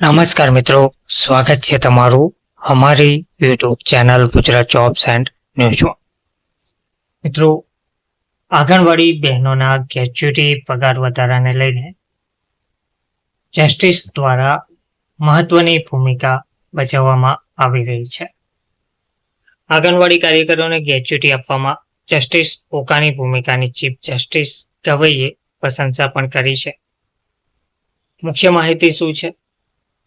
નમસ્કાર મિત્રો, સ્વાગત છે તમારું અમારી YouTube channel Gujarat jobs and ન્યૂઝમાં મિત્રો, આંગણવાડી બહેનોના ગ્રેચ્યુટી પગાર વધારાને લઈને જસ્ટિસ દ્વારા મહત્વની ભૂમિકા ભજવવામાં આવી રહી છે. આંગણવાડી કાર્યકરોને ગ્રેચ્યુટી આપવામાં જસ્ટિસ ઓકાની ભૂમિકાની ચીફ જસ્ટિસ ગવઈએ પ્રશંસા પણ કરી છે. મુખ્ય માહિતી શું છે?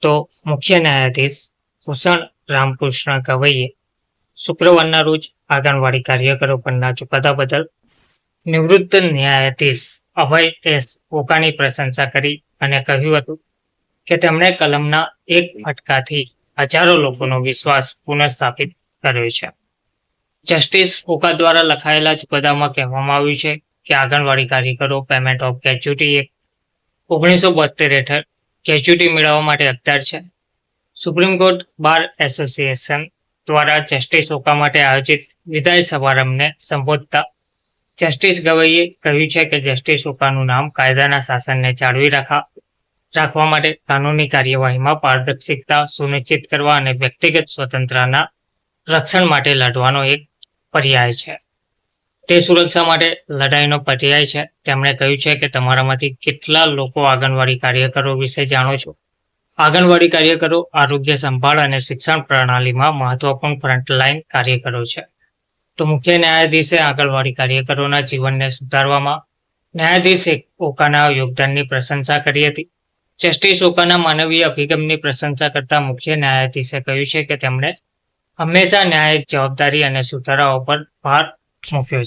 તો મુખ્ય ન્યાયાધીશ ભૂષણ રામકૃષ્ણ ગવઈએ શુક્રવારના રોજ આંગણવાડી કાર્યકરો પરના ચુકાદા બદલ નિવૃત્ત ન્યાયાધીશ અભય એસ ઓકાની પ્રશંસા કરી અને કહ્યું હતું કે તેમણે કલમના એક ફટકાથી હજારો લોકોનો વિશ્વાસ પુનઃસ્થાપિત કર્યો છે. જસ્ટિસ ઓકા દ્વારા લખાયેલા ચુકાદામાં કહેવામાં આવ્યું છે કે આંગણવાડી કાર્યકરો પેમેન્ટ ઓફ ગ્રેચ્યુટી એક્ટ ઓગણીસો બોતેર હેઠળ ગ્રેજ્યુટી મેળવવા માટે હકદાર છે. સુપ્રીમ કોર્ટ બાર એસોસિએશન દ્વારા જસ્ટિસ ઓકા માટે આયોજિત વિદાય સમારંભને સંબોધતા જસ્ટિસ ગવઈએ કહ્યું છે કે જસ્ટિસ ઓકાનું નામ કાયદાના શાસનને જાળવી રાખવા રાખવા માટે કાનૂની કાર્યવાહીમાં પારદર્શિકતા સુનિશ્ચિત કરવા અને વ્યક્તિગત સ્વતંત્રતાના રક્ષણ માટે લડવાનો એક પર્યાય છે. તે સુરક્ષા માટે લડાઈનો પર્યાય છે. તેમણે કહ્યું છે કે તમારામાંથી કેટલા લોકો આંગણવાડી કાર્યકરો વિશે જાણો છો? આંગણવાડી કાર્યકરો આરોગ્ય સંભાળ અને શિક્ષણ પ્રણાલીમાં મહત્વપૂર્ણ ફ્રન્ટલાઈન કાર્યકરો છે. તો મુખ્ય ન્યાયાધીશે આંગણવાડી કાર્યકરોના જીવનને સુધારવામાં ન્યાયાધીશ ઓકાના યોગદાનની પ્રશંસા કરી હતી. જસ્ટિસ ઓકાના માનવીય અભિગમની પ્રશંસા કરતા મુખ્ય ન્યાયાધીશે કહ્યું છે કે તેમણે હંમેશા ન્યાય જવાબદારી અને સુધારાઓ પર ભાર Can't feel